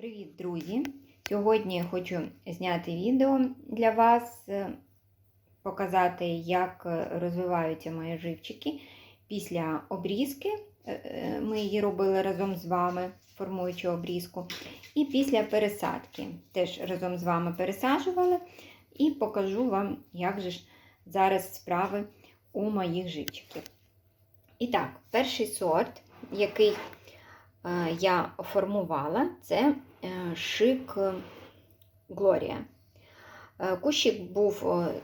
Привіт, друзі! Сьогодні я хочу зняти відео для вас, е, показати, як е, розвиваються мої живчики після обрізки. Е, Ми її робили разом з вами, формуючи обрізку. І після пересадки теж разом з вами пересаджували. І покажу вам, як же ж зараз справи у моїх живчиків. І так, перший сорт, який я формувала, це шик е, Глорія. Е, Кущик був е,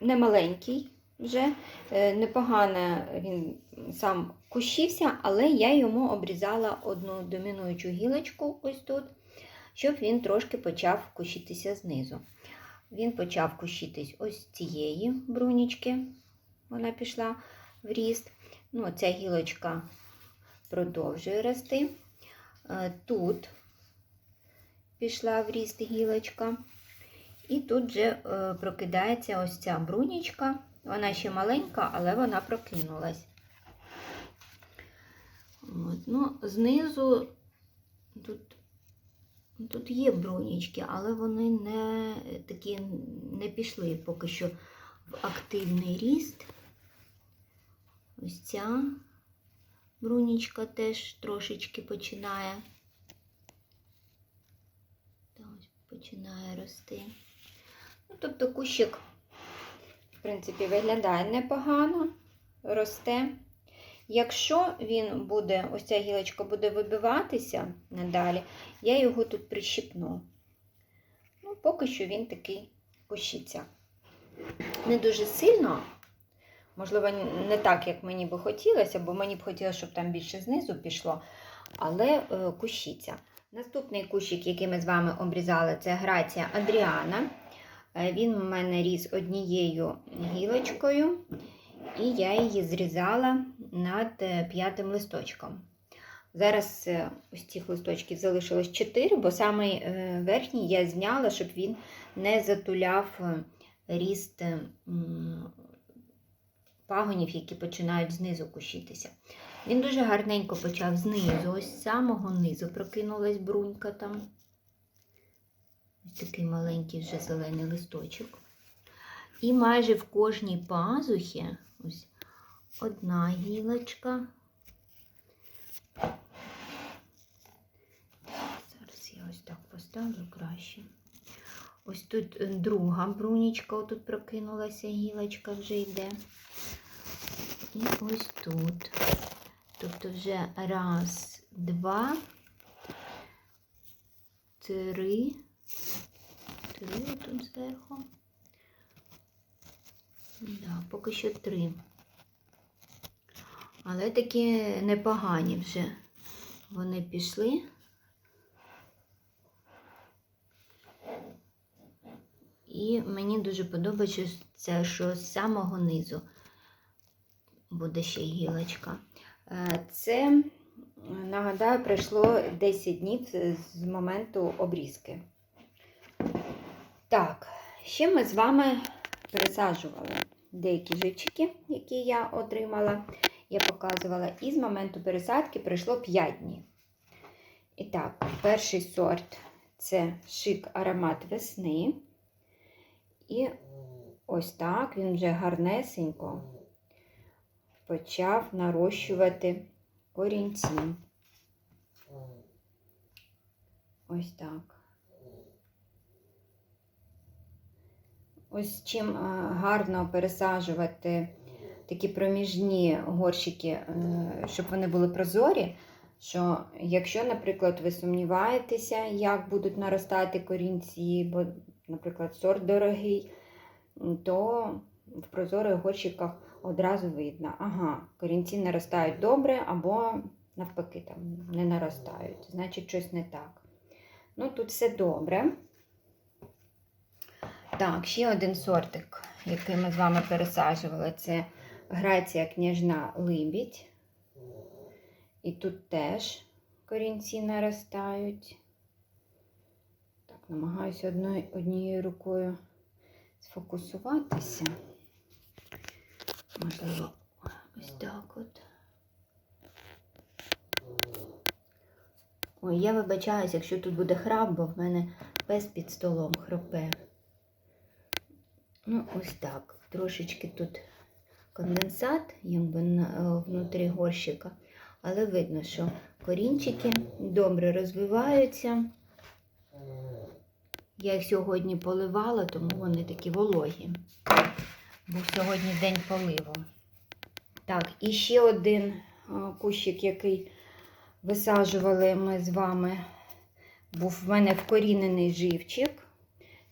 немаленький вже, е, непогано він сам кущився, але я йому обрізала одну домінуючу гілочку ось тут, щоб він трошки почав кущитися знизу. Він почав кущитись ось цієї брунічки, вона пішла в ріст. Ну, ця гілочка продовжує рости. Тут пішла в ріст гілочка. І тут вже е, прокидається ось ця брунічка. Вона ще маленька, але вона прокинулась. От. Ну, знизу тут, тут є брунічки, але вони не такі не пішли поки що в активний ріст. Ось ця брунічка теж трошечки починає. Та ось починає рости. Ну, тобто кущик, в принципі, виглядає непогано, росте. Якщо він буде, ось ця гілочка буде вибиватися надалі, я його тут прищипну. Ну, поки що він такий кущиться. Не дуже сильно, можливо, не так, як мені би хотілося, бо мені б хотілося, щоб там більше знизу пішло, але е, кущиться. Наступний кущик, який ми з вами обрізали, це грація Адріана. Е, Він у мене ріс однією гілочкою, і я її зрізала над е, п'ятим листочком. Зараз е, ось цих листочків залишилось 4, бо самий верхній я зняла, щоб він не затуляв ріст пагонів, які починають знизу кущитися. Він дуже гарненько почав знизу, ось з самого низу прокинулась брунька там. Ось такий маленький вже зелений листочок. І майже в кожній пазухі ось одна гілочка. Зараз я ось так поставлю краще. Ось тут е, друга брунічка, тут прокинулася гілочка вже йде. І ось тут. Тобто вже раз, два, три, три тут зверху. Да, поки що три. Але такі непогані вже вони пішли. І мені дуже подобається, що з самого низу буде ще гілочка. Це, нагадаю, пройшло 10 днів з моменту обрізки. Так, ще ми з вами пересаджували деякі живчики, які я отримала, я показувала. І з моменту пересадки пройшло 5 днів. І так, перший сорт це шик аромат весни. І ось так він вже гарнесенько почав нарощувати корінці. Ось так. Ось чим е, гарно пересаджувати такі проміжні горщики, е, щоб вони були прозорі. Що якщо, наприклад, ви сумніваєтеся, як будуть наростати корінці, бо, наприклад, сорт дорогий, то в прозорих горщиках одразу видно, ага, корінці наростають добре, або навпаки там не наростають. Значить, щось не так. Ну, тут все добре. Так, ще один сортик, який ми з вами пересаджували, це грація княжна либідь. І тут теж корінці наростають. Так, намагаюся однією рукою сфокусуватися. Можливо, ось так от. Ой, я вибачаюсь, якщо тут буде храп, бо в мене пес під столом хропе. Ну, ось так. Трошечки тут конденсат, якби е, внутрі горщика, але видно, що корінчики добре розвиваються. Я їх сьогодні поливала, тому вони такі вологі. Був сьогодні день поливу. Так, і ще один кущик, який висаджували ми з вами, був в мене вкорінений живчик.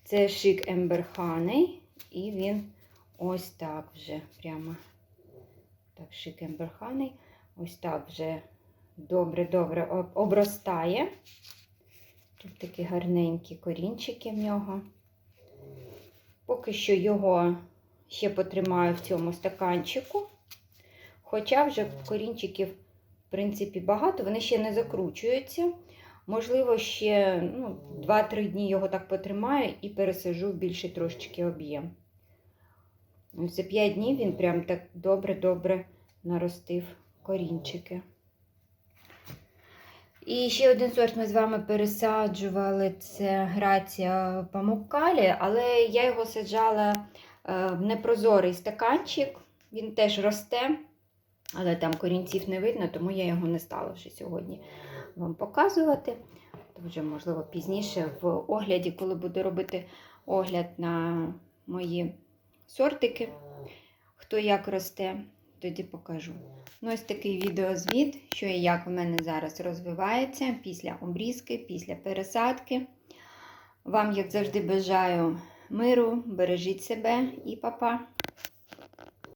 Це шик емберханий, і він ось так вже прямо. Так, шик емберханий. Ось так вже добре-добре обростає. Тут такі гарненькі корінчики в нього. Поки що його ще потримаю в цьому стаканчику. Хоча вже корінчиків, в принципі, багато, вони ще не закручуються. Можливо, ще ну, 2-3 дні його так потримаю і пересажу в більший трошечки об'єм. За 5 днів він прям так добре-добре наростив корінчики. І ще один сорт ми з вами пересаджували це грація памуккалі, але я його саджала в непрозорий стаканчик. Він теж росте, але там корінців не видно, тому я його не стала вже сьогодні вам показувати. То вже, можливо, пізніше в огляді, коли буду робити огляд на мої сортики, хто як росте, тоді покажу. Ну, ось такий відеозвіт, що і як в мене зараз розвивається після обрізки, після пересадки. Вам, як завжди, бажаю миру, бережіть себе і па-па!